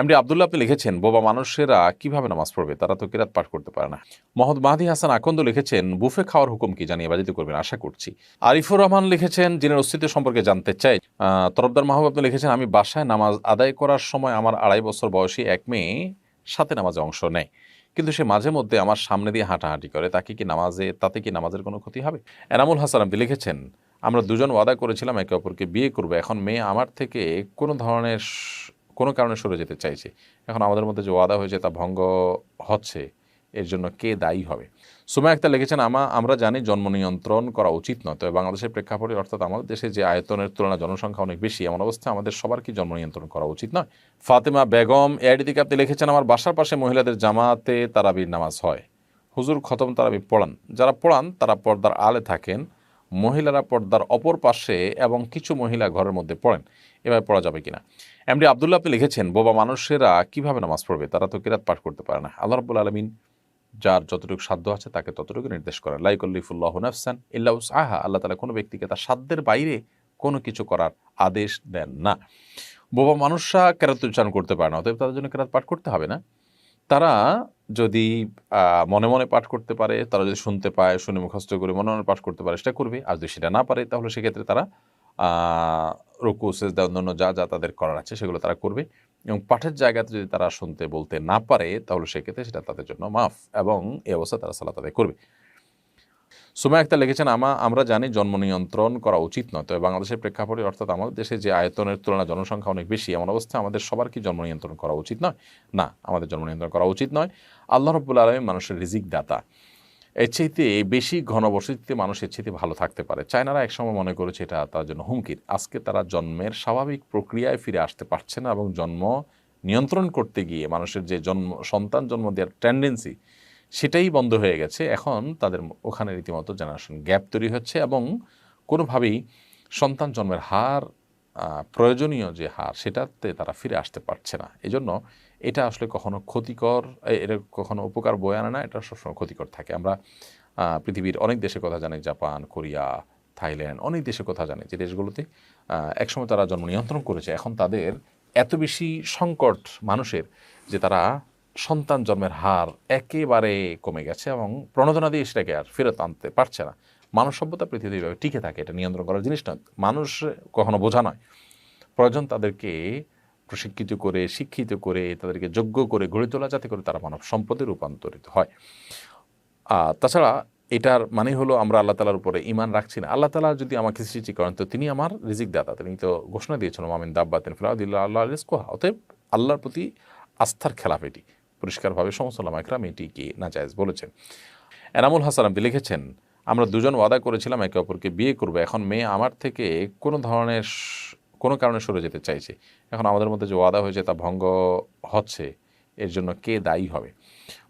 MD Abdullah আপনি লিখেছেন, বোবা মানুষেরা কীভাবে নামাজ পড়বে? তারা তো কিরাত পাঠ করতে পারে না। মোহাম্মদ মাহাদি হাসান আকন্দ লিখেছেন, বুফে খাওয়ার হুকুম কি জানিয়ে বাজিত করবেন, আশা করছি। আরিফুর রহমান লিখেছেন যিনি অস্তিত্ব সম্পর্কে জানতে চাই তরফদার মাহবুব আপনি লিখেছেন, আমি বাসায় নামাজ আদায় করার সময় আমার আড়াই বছর বয়সী এক মেয়ে সাথে নামাজে অংশ নেয়। কিন্তু সে মাঝে মধ্যে আমার সামনে দিয়ে হাঁটাহাঁটি করে, তাকে কি নামাজে, তাতে কি নামাজের কোনো ক্ষতি হবে? এনামুল হাসান আপনি লিখেছেন, আমরা দুজন ওয়াদা করেছিলাম, একে অপরকে বিয়ে করব, এখন মেয়ে আমার থেকে কোনো ধরনের কোনো কারণে সরে যেতে চাইছে। এখন আমাদের মধ্যে যে ওয়াদা হয়েছে তা ভঙ্গ হচ্ছে, এর জন্য কে দায়ী হবে? সুমা একটা লিখেছেন, আমা, আমরা জানি জন্ম নিয়ন্ত্রণ করা উচিত নয়, তবে বাংলাদেশের প্রেক্ষাপটে, অর্থাৎ আমাদের দেশে যে আয়তনের তুলনায় জনসংখ্যা অনেক বেশি, এমন অবস্থায় আমাদের সবার কি জন্ম নিয়ন্ত্রণ করা উচিত নয়? ফাতেমা বেগম, এআইডি থেকে আপনি লিখেছেন, আমার বাসার পাশে মহিলাদের জামাতে তারাবির নামাজ হয়। হুজুর খতম তারাবি পড়ান। যারা পড়ান, তারা পর্দার আলে থাকেন। মহিলারা পর্দার অপর পাশে এবং কিছু মহিলা ঘরের মধ্যে পড়েন। এভাবে পড়া যাবে কিনা। এমডি আবদুল্লাহ আপনি লিখেছেন, বোবা মানুষেরা কীভাবে নামাজ পড়বে? তারা তো কিরাত পাঠ করতে পারে না। আল্লাহ রব্বুল আলমিন যার যতটুকু সাধ্য আছে তাকে ততটুকু নির্দেশ করেন। লাইকল্লিফুল্লাহ নাফসান ইল্লাউস আহা আল্লাহ তালা কোনো ব্যক্তিকে তার সাধ্যের বাইরে কোনো কিছু করার আদেশ দেন না। বোবা মানুষরা কেরাত উচ্চারণ করতে পারে না, অতএব তাদের জন্য কেরাত পাঠ করতে হবে না। তারা যদি মনে মনে পাঠ করতে পারে, তারা যদি শুনতে পায়, শুনে মুখস্থ করে মনে মনে পাঠ করতে পারে, সেটা করবে। আর যদি সেটা না পারে, তাহলে সেক্ষেত্রে তারা রুকু, সেজদা, অন্যান্য যা যা তাদের করার আছে সেগুলো তারা করবে। এবং পাঠের জায়গাতে যদি তারা শুনতে, বলতে না পারে, তাহলে সেক্ষেত্রে সেটা তাদের জন্য মাফ এবং এ অবস্থা তারা সালাত আদায় করবে। সুমা একটা লিখেছেন, আমা, আমরা জানি জন্ম নিয়ন্ত্রণ করা উচিত নয়, তবে বাংলাদেশের প্রেক্ষাপটে, অর্থাৎ আমাদের দেশে যে আয়তনের তুলনায় জনসংখ্যা অনেক বেশি, এমন অবস্থায় আমাদের সবার কি জন্ম নিয়ন্ত্রণ করা উচিত নয়? না, আমাদের জন্ম নিয়ন্ত্রণ করা উচিত নয়। আল্লাহ রব্বুল আলমী মানুষের রিজিক দাতা এর চাইতে বেশি ঘনবসতিতে মানুষ এর চাইতে ভালো থাকতে পারে। চায়নারা একসময় মনে করেছে এটা তার জন্য হুমকির আজকে তারা জন্মের স্বাভাবিক প্রক্রিয়ায় ফিরে আসতে পারছে না এবং জন্ম নিয়ন্ত্রণ করতে গিয়ে মানুষের যে জন্ম, সন্তান জন্ম দেওয়ার টেন্ডেন্সি সেটাই বন্ধ হয়ে গেছে। এখন তাদের ওখানে রীতিমতো জেনারেশন গ্যাপ তৈরি হচ্ছে এবং কোনোভাবেই সন্তান জন্মের হার প্রয়োজনীয় যে হার, সেটাতে তারা ফিরে আসতে পারছে না। এজন্য এটা আসলে কখনো ক্ষতিকর এটা কখনো উপকার বয়ে আনে না, এটা সবসময় ক্ষতিকর থাকে। আমরা পৃথিবীর অনেক দেশের কথা জানি, জাপান, কোরিয়া, থাইল্যান্ড, অনেক দেশের কথা জানি যে দেশগুলোতে একসময় তারা জন্ম নিয়ন্ত্রণ করেছে। এখন তাদের এত বেশি সংকট মানুষের যে তারা সন্তান জন্মের হার একেবারে কমে গেছে এবং প্রণোদনা দিয়ে সেটাকে আর ফেরত আনতে পারছে না। মানব সভ্যতা পৃথিবীতে এইভাবে টিকে থাকে, এটা নিয়ন্ত্রণ করার জিনিস নয় মানুষ কখনো বোঝা নয়। প্রয়োজন তাদেরকে প্রশিক্ষিত করে, শিক্ষিত করে, তাদেরকে যোগ্য করে গড়ে তোলা যাতে করে তারা মানব সম্পদে রূপান্তরিত হয়। তাছাড়া এটার মানে হলো আমরা আল্লাহ তালার উপরে ইমান রাখছি না। আল্লাহ তালা যদি আমাকে সৃষ্টি করেন, তো তিনি আমার রিজিক দাতা, তিনি তো ঘোষণা দিয়েছেন মামিন দাব্বাতিন ফিরাউদ্দিল্লা আল্লাহ রিস্কোহা অতএব আল্লাহর প্রতি আস্থার খেলাফ এটি। পরিষ্কারভাবে সমস্ত লামাইকরাম এটিকে নাজায়জ বলেছেন। এনামুল হাসান আপনি লিখেছেন আমরা দুজন ওয়াদা করেছিলাম একে অপরকে বিয়ে করব। এখন মেয়ে আমার থেকে কোনো ধরনের কোনো কারণে সরে যেতে চাইছে। এখন আমাদের মধ্যে যে ওয়াদা হয়েছে তা ভঙ্গ হচ্ছে, এর জন্য কে দায়ী হবে?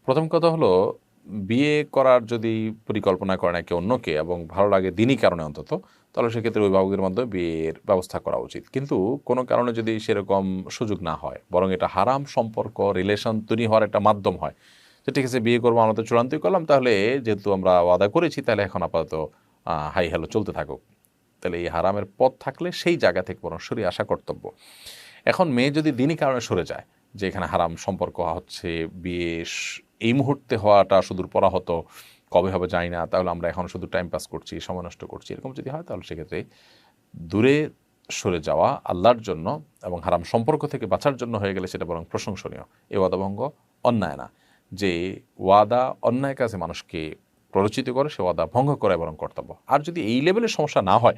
প্রথম কথা হলো, বিয়ে করার যদি পরিকল্পনা করে না কেউ অন্যকে এবং ভালো লাগে দিনই কারণে অন্তত, তাহলে সেক্ষেত্রে অভিভাবকের মাধ্যমে বিয়ের ব্যবস্থা করা উচিত। কিন্তু কোনো কারণে যদি সেরকম সুযোগ না হয়, বরং এটা হারাম সম্পর্ক রিলেশন তৈরি হওয়ার একটা মাধ্যম হয় যে ঠিক আছে, বিয়ে করব আমরা তো চূড়ান্তই করলাম, তাহলে যেহেতু আমরা ওয়াদা করেছি, তাহলে এখন আপাতত হাই হ্যালো চলতে থাকুক। তাহলে এই হারামের পথ থাকলে সেই জায়গা থেকে বরং সরিয়ে আসা কর্তব্য। এখন মেয়ে যদি দিনই কারণে সরে যায়, যে এখানে হারাম সম্পর্ক হচ্ছে, বিয়ে এই মুহূর্তে হওয়াটা সুদূর পরা হতো কবে হবে জানি না, তাহলে আমরা এখন শুধু টাইম পাস করছি, সময় নষ্ট করছি, এরকম যদি হয়, তাহলে সেক্ষেত্রে দূরে সরে যাওয়া আল্লাহর জন্য এবং হারাম সম্পর্ক থেকে বাঁচার জন্য হয়ে গেলে সেটা বরং প্রশংসনীয়। এ ওয়াদাভঙ্গ অন্যায় না। যে ওয়াদা অন্যায় কাজে মানুষকে প্ররোচিত করে, সে ওয়াদা ভঙ্গ করা বরং কর্তব্য। আর যদি এই লেভেলের সমস্যা না হয়,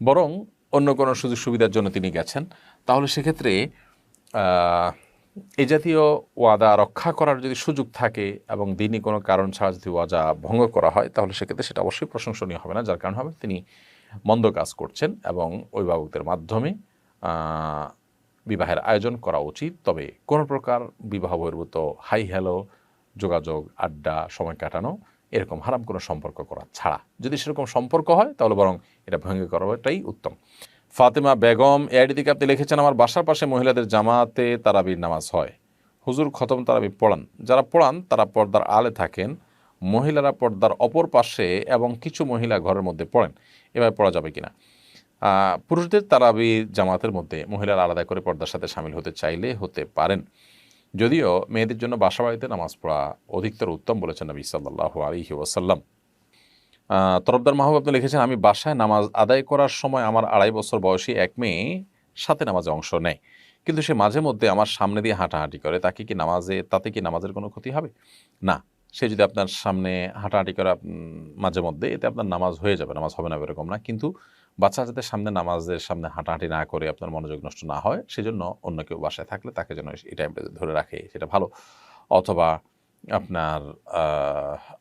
বরং অন্য কোনো সুযোগ সুবিধার জন্য তিনি গেছেন, তাহলে সেক্ষেত্রে এই জাতীয় ওয়াদা রক্ষা করার যদি সুযোগ থাকে এবং দিনই কোনো কারণ ছাড়া যদি ওয়াদা ভঙ্গ করা হয়, তাহলে সেক্ষেত্রে সেটা অবশ্যই প্রশংসনীয় হবে না, যার কারণ হবে তিনি মন্দ কাজ করছেন এবং অভিভাবকদের মাধ্যমে বিবাহের আয়োজন করা উচিত। তবে কোনো প্রকার বিবাহ বহির্ভূত হাই হ্যালো, যোগাযোগ, আড্ডা, সময় কাটানো এরকম হারাম কোনো সম্পর্ক করা ছাড়া। যদি সেরকম সম্পর্ক হয়, তাহলে বরং এটা ভেঙে করাটাই উত্তম। ফাতেমা বেগম, এআইডি থেকে আপনি লিখেছেন, আমার বাসার পাশে মহিলাদের জামাতে তারাবির নামাজ হয়। হুজুর খতম তারাবি পড়ান। যারা পড়ান, তারা পর্দার আলে থাকেন। মহিলারা পর্দার অপর পাশে এবং কিছু মহিলা ঘরের মধ্যে পড়েন। এভাবে পড়া যাবে কিনা? পুরুষদের তারাবি জামাতের মধ্যে মহিলারা আলাদা করে পর্দার সাথে সামিল হতে চাইলে হতে পারেন। যদিও মেয়েদের জন্য বাসা বাড়িতে নামাজ পড়া অধিকতর উত্তম বলেছেন নবী সাল্লাহ আলহি ওসাল্লাম তরফদার মাহবুব আপনি লিখেছেন, আমি বাসায় নামাজ আদায় করার সময় আমার আড়াই বছর বয়সী এক মেয়ে সাথে নামাজে অংশ নেয়। কিন্তু সে মাঝে মধ্যে আমার সামনে দিয়ে হাঁটাহাঁটি করে। তাকে কি নামাজে, তাতে কি নামাজের কোনো ক্ষতি হবে? না, সে যদি আপনার সামনে হাঁটাহাঁটি করে মাঝে মধ্যে, এতে আপনার নামাজ হয়ে যাবে, নামাজ হবে না এরকম না। কিন্তু বাচ্চা যাতে সামনে নামাজের সামনে হাঁটাহাঁটি না করে আপনার মনোযোগ নষ্ট না হয়, সেজন্য অন্য কেউ বাসায় থাকলে তাকে যেন এই টাইমটা ধরে রাখে, সেটা ভালো। অথবা আপনার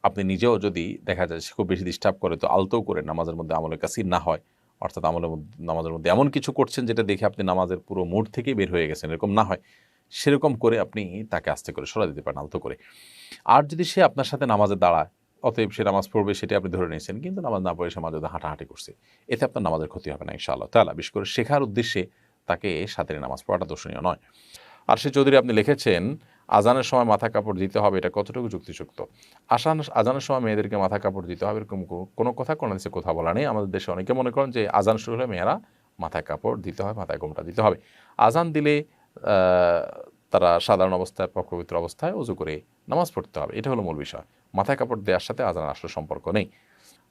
আপনি নিজেও যদি দেখা যায় সে খুব বেশি ডিস্টার্ব করে, তো আলতো করে নামাজের মধ্যে আমলের কাসির না হয়। অর্থাৎ আমলের মধ্যে, নামাজের মধ্যে এমন কিছু করছেন যেটা দেখে আপনি নামাজের পুরো মুড থেকেই বের হয়ে গেছেন, এরকম না হয়। সেরকম করে আপনি তাকে আস্তে করে সরা দিতে পারেন, আলতো করে। আর যদি সে আপনার সাথে নামাজে দাঁড়ায় অতএব সে নামাজ পড়বে, সেটা আপনি ধরে নিয়েছেন, কিন্তু নামাজ না পড়ে সে মাঝে হাঁটাহাঁটি করছে। এতে আপনার নামাজের ক্ষতি হবে না, ইনশাআল্লাহ তাহলে বিশেষ করে শেখার উদ্দেশ্যে তাকে সাথে নামাজ পড়াটা দর্শনীয় নয়। আর সে চৌধুরী, আপনি লিখেছেন, আজানের সময় মাথা কাপড় দিতে হবে, এটা কতটুকু যুক্তিযুক্ত? আসান আজানের সময় মেয়েদেরকে মাথা কাপড় দিতে হবে, এরকম কোনো কথা, কোনো দেশে কথা বলা নেই। আমাদের দেশে অনেকে মনে করেন যে আজান শুরু হলে মেয়েরা মাথায় কাপড় দিতে হয়, মাথায় গোমটা দিতে হবে। আজান দিলে তারা সাধারণ অবস্থায় পবিত্র অবস্থায় উজু করে নামাজ পড়তে হবে, এটা হলো মূল বিষয়। মাথায় কাপড় দেওয়ার সাথে আজান আসলে সম্পর্ক নেই।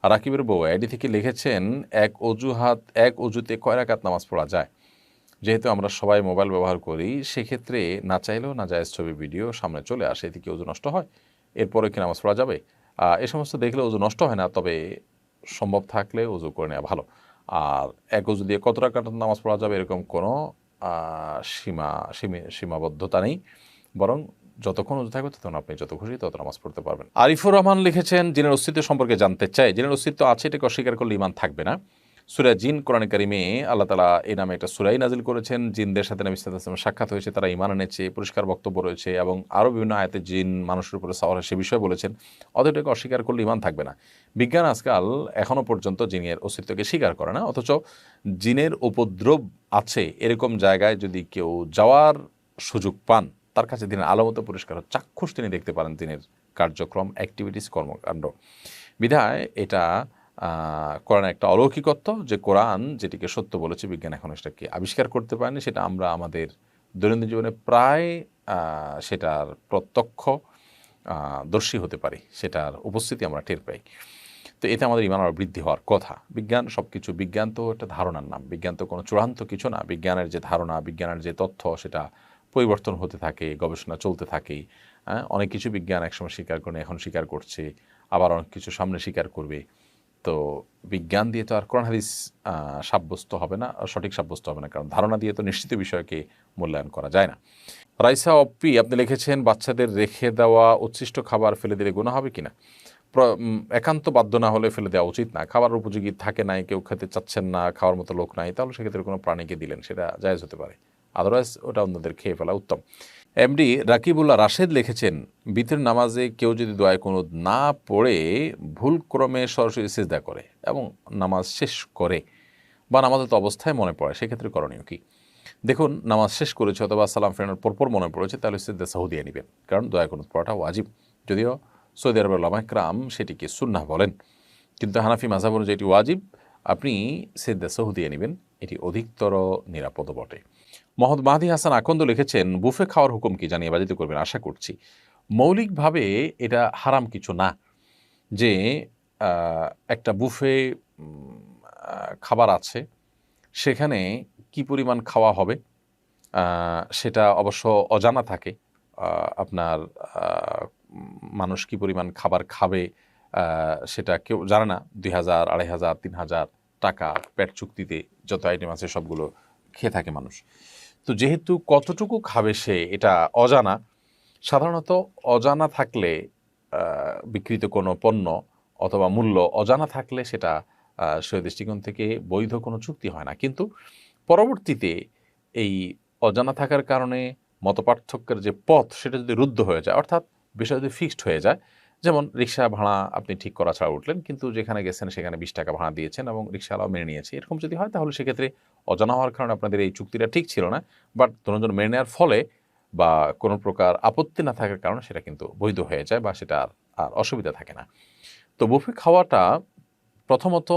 রাকিবের বউ আইডি থেকে লিখেছেন, এক অজুহাত, এক অজুতে কয় রাকাত নামাজ পড়া যায়? যেহেতু আমরা সবাই মোবাইল ব্যবহার করি, সেক্ষেত্রে না চাইলেও না যায় ছবি, ভিডিও সামনে চলে আসে, এতে কি ওজু নষ্ট হয়? এরপরে কি নামাজ পড়া যাবে? এ সমস্ত দেখলে ওজু নষ্ট হয় না, তবে সম্ভব থাকলে ওজু করে নেওয়া ভালো। আর এক ওজু দিয়ে কত টাকা নামাজ পড়া যাবে এরকম কোনো সীমি- সীমাবদ্ধতা নেই। বরং যতক্ষণ উজু থাকবে ততক্ষণ আপনি যত খুশি তত নামাজ পড়তে পারবেন। আরিফুর রহমান লিখেছেন জিনের অস্তিত্ব সম্পর্কে জানতে চাই জিনের অস্তিত্ব আছে এটাকে অস্বীকার করলে ইমান থাকবে না। সুরা জিন, কোরআন কারিমে আল্লাহ তালা এই নামে একটা সুরাই নাজিল করেছেন। জিনদের সাথে নবী আলাইহি সাক্ষাৎ হয়েছে, তারা ইমান এনেছে, পরিষ্কার বক্তব্য রয়েছে এবং আরও বিভিন্ন আয়াতে জিন মানুষের উপরে সাওয়ার সে বিষয়ে বলেছেন অত এটাকে অস্বীকার করলে ইমান থাকবে না। বিজ্ঞান আজকাল এখনও পর্যন্ত জিনের অস্তিত্বকে স্বীকার করে না, অথচ জিনের উপদ্রব আছে এরকম জায়গায় যদি কেউ যাওয়ার সুযোগ পান তার কাছে দিনের আলোমতো পরিষ্কার চাক্ষুষ তিনি দেখতে পারেন দিনের কার্যক্রম অ্যাক্টিভিটিস কর্মকাণ্ড। বিধায় এটা আহ, কোরআনের একটা অলৌকিকত্ব যে কোরআন যেটিকে সত্য বলেছে বিজ্ঞান এখন সেটাকে আবিষ্কার করতে পারেনি সেটা আমরা আমাদের দৈনন্দিন জীবনে প্রায় সেটার প্রত্যক্ষ দর্শী হতে পারি সেটার উপস্থিতি আমরা টের পাই। তো এতে আমাদের ইমান আরও বৃদ্ধি হওয়ার কথা। বিজ্ঞান সব কিছু বিজ্ঞান তো একটা ধারণার নাম। বিজ্ঞান তো কোনো চূড়ান্ত কিছু না। বিজ্ঞানের যে ধারণা বিজ্ঞানের যে তথ্য সেটা পরিবর্তন হতে থাকে গবেষণা চলতে থাকে হ্যাঁ, অনেক কিছু বিজ্ঞান একসময় স্বীকার করে এখন স্বীকার করছে আবার অনেক কিছু সামনে স্বীকার করবে। তো বিজ্ঞান দিয়ে তো আর কোরআন হাদিস সাব্যস্ত হবে না সঠিক সাব্যস্ত হবে না কারণ ধারণা দিয়ে তো নিশ্চিত বিষয়কে মূল্যায়ন করা যায় না। রাইসা অপ্পি আপনি লিখেছেন বাচ্চাদের রেখে দেওয়া উচ্ছিষ্ট খাবার ফেলে দিলে গুণা হবে প্র- উম, একান্ত বাধ্য না হলে ফেলে দেওয়া উচিত না। খাবার উপযোগী থাকে নাই কেউ খেতে চাচ্ছেন না খাওয়ার মতো লোক নাই তাহলে সেক্ষেত্রে কোনো প্রাণীকে দিলেন সেটা জায়েজ হতে পারে। আদারওয়াইজ ওটা অন্যদের খেয়ে ফেলা উত্তম। এমডি রাকিবুল্লাহ রাশেদ লিখেছেন, বিতের নামাজে কেউ যদি দোয়ায় কোনো না পড়ে, ভুল ক্রমে সরাসরি সিজদা করে এবং নামাজ শেষ করে, বা নামাজের তো অবস্থায় মনে পড়ে, সেক্ষেত্রে করণীয় কি? দেখুন, নামাজ শেষ করেছে অথবা সালাম ফেরানোর পরপর মনে পড়েছে, তাহলে সিদ্ধা সাহুদিয়া নেবেন। কারণ দয়া কোনো পড়াটা ওয়াজিব। যদিও সৌদি আরবের লামাকরাম সেটিকে সুন্নাহ বলেন। কিন্তু হানাফি মাঝাব অনুযায়ী এটি ওয়াজিব। আপনি সিদ্ধা সাহুদিয়া নেবেন, এটি অধিকতর নিরাপদ বটে। মোহাম্মদ মাহাদি হাসান আকন্দ লিখেছেন, বুফে খাওয়ার হুকুম কি? জানিয়ে বাজিত করবেন, আশা করছি। মৌলিকভাবে এটা হারাম কিছু না, যে একটা বুফে খাবার আছে, সেখানে কি পরিমাণ খাওয়া হবে সেটা অবশ্য অজানা থাকে আপনার মানুষ কি পরিমাণ খাবার খাবে সেটা কেউ জানে না, দুই হাজার, আড়াই হাজার, তিন হাজার টাকা পেট চুক্তিতে যত আইটেম আছে সবগুলো খেয়ে থাকে মানুষ। তো যেহেতু কতটুকু খাবে সে এটা অজানা, সাধারণত অজানা থাকলে বিক্রিত কোনো পণ্য অথবা মূল্য অজানা থাকলে সেটা সে দৃষ্টিকোণ থেকে বৈধ কোনো চুক্তি হয় না। কিন্তু পরবর্তীতে এই অজানা থাকার কারণে মতপার্থক্যের যে পথ সেটা যদি রুদ্ধ হয়ে যায়, অর্থাৎ বিষয় যদি ফিক্সড হয়ে যায় যেমন রিক্সা ভাড়া আপনি ঠিক করা ছাড়া উঠলেন, কিন্তু যেখানে গেছেন সেখানে বিশ টাকা ভাড়া দিয়েছেন এবং রিক্সাওয়ালাও মেনে নিয়েছে। এরকম যদি হয় তাহলে সেক্ষেত্রে অজানা হওয়ার কারণে আপনাদের এই চুক্তিটা ঠিক ছিল না, বাট দুজন মেনে নেওয়ার ফলে বা কোনো প্রকার আপত্তি না থাকার কারণে সেটা কিন্তু বৈধ হয়ে যায় বা সেটা আর আর অসুবিধা থাকে না। তো বুফে খাওয়াটা প্রথমত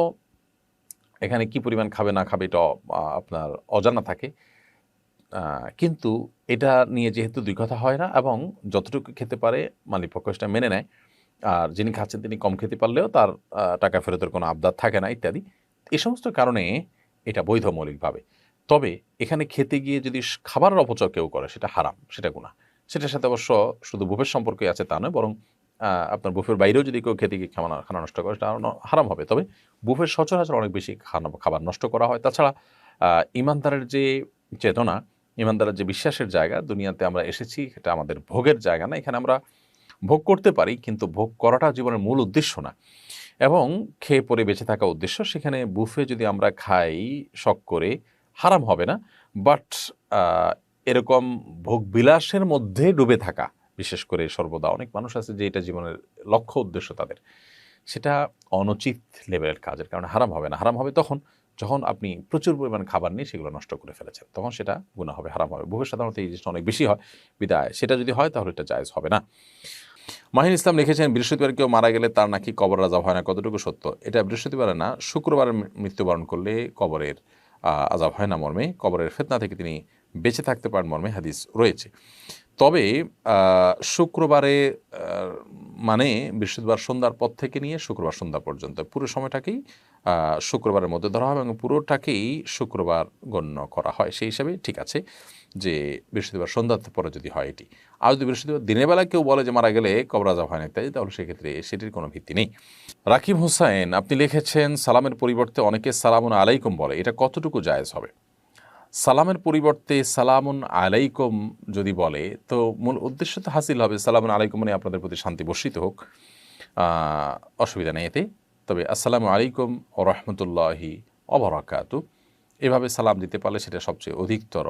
এখানে কি পরিমাণ খাবে না খাবে এটা আপনার অজানা থাকে। কিন্তু এটা নিয়ে যেহেতু দুই কথা হয় না এবং যতটুকু খেতে পারে মালিকপক্ষ সেটা মেনে নেয় আর যিনি খাচ্ছেন তিনি কম খেতে পারলেও তার টাকা ফেরতের কোনো আবদার থাকে না, ইত্যাদি। এ সমস্ত কারণে এটা বৈধ মৌলিকভাবে। তবে এখানে খেতে গিয়ে যদি খাবারের অপচয় কেউ করে, সেটা হারাম, সেটা গুণা সেটার সাথে অবশ্য শুধু বুফের সম্পর্কে আছে তা নয়, বরং আপনার বুফের বাইরেও যদি কেউ খেতে গিয়ে খানা খানা নষ্ট করে, সেটা হারাম হবে। তবে বুফের সচরাচর অনেক বেশি খানা, খাবার নষ্ট করা হয়। তাছাড়া ইমানদারের যে চেতনা, ইমানদারের যে বিশ্বাসের জায়গা, দুনিয়াতে আমরা এসেছি এটা আমাদের ভোগের জায়গা না। এখানে আমরা ভোগ করতে পারি, কিন্তু ভোগ করাটা জীবনের মূল উদ্দেশ্য না। এবং খেয়ে পরে বেঁচে থাকা উদ্দেশ্য, সেখানে বুফে যদি আমরা খাই, শখ করে, হারাম হবে না। বাট এরকম ভোগ বিলাসের মধ্যে ডুবে থাকা, বিশেষ করে সর্বদা অনেক মানুষ আছে যে এটা জীবনের লক্ষ্য উদ্দেশ্য তাদের। সেটা অনুচিত লেভেলের কাজের কারণে হারাম হবে না। হারাম হবে তখন, যখন আপনি প্রচুর পরিমাণ খাবার নিয়ে সেগুলো নষ্ট করে ফেলেছেন, তখন সেটা গুণা হবে, হারাম হবে। বুফে সাধারণত এই জিনিসটা অনেক বেশি হয়, বিদায়। সেটা যদি হয় তাহলে এটা জায়েজ হবে না। মাহিন ইসলাম লিখেছেন, বৃহস্পতিবার কেউ মারা গেলে তার নাকি কবর আজাব হয় না, কতটুকু সত্য? এটা বৃহস্পতিবারে না, শুক্রবারে মৃত্যুবরণ করলে কবরের আজাব হয় না মর্মে, কবরের ফেতনা থেকে তিনি বেঁচে থাকতে পারেন মর্মে হাদিস রয়েছে। তবে শুক্রবারে মানে বৃহস্পতিবার সন্ধ্যার পর থেকে নিয়ে শুক্রবার সন্ধ্যা পর্যন্ত, পুরো সময়টাকেই শুক্রবারের মধ্যে ধরা হয় এবং পুরোটাকেই শুক্রবার গণ্য করা হয়, সেই হিসাবে ঠিক আছে। যে বৃহস্পতিবার সন্ধ্যার পরে যদি হয় এটি। আর যদি বৃহস্পতিবার দিনের বেলা কেউ বলে যে মারা গেলে কবরাজা হয় না ইত্যাদি, তাহলে সেক্ষেত্রে সেটির কোনো ভিত্তি নেই। রাকিব হোসাইন, আপনি লিখেছেন, সালামের পরিবর্তে অনেকে সালামুন আলাইকুম বলে। এটা কতটুকু জায়েজ হবে? সালামের পরিবর্তে সালামুন আলাইকুম যদি বলে, তো মূল উদ্দেশ্য তো হাসিল হবে, সালামুন আলাইকুম মানে আপনাদের প্রতি শান্তি বর্ষিত হোক। অসুবিধা নেই এতে। তবে আসসালামু আলাইকুম ও রহমতুল্লাহি অবরাকাতু এভাবে সালাম দিতে পারলে সেটা সবচেয়ে অধিকতর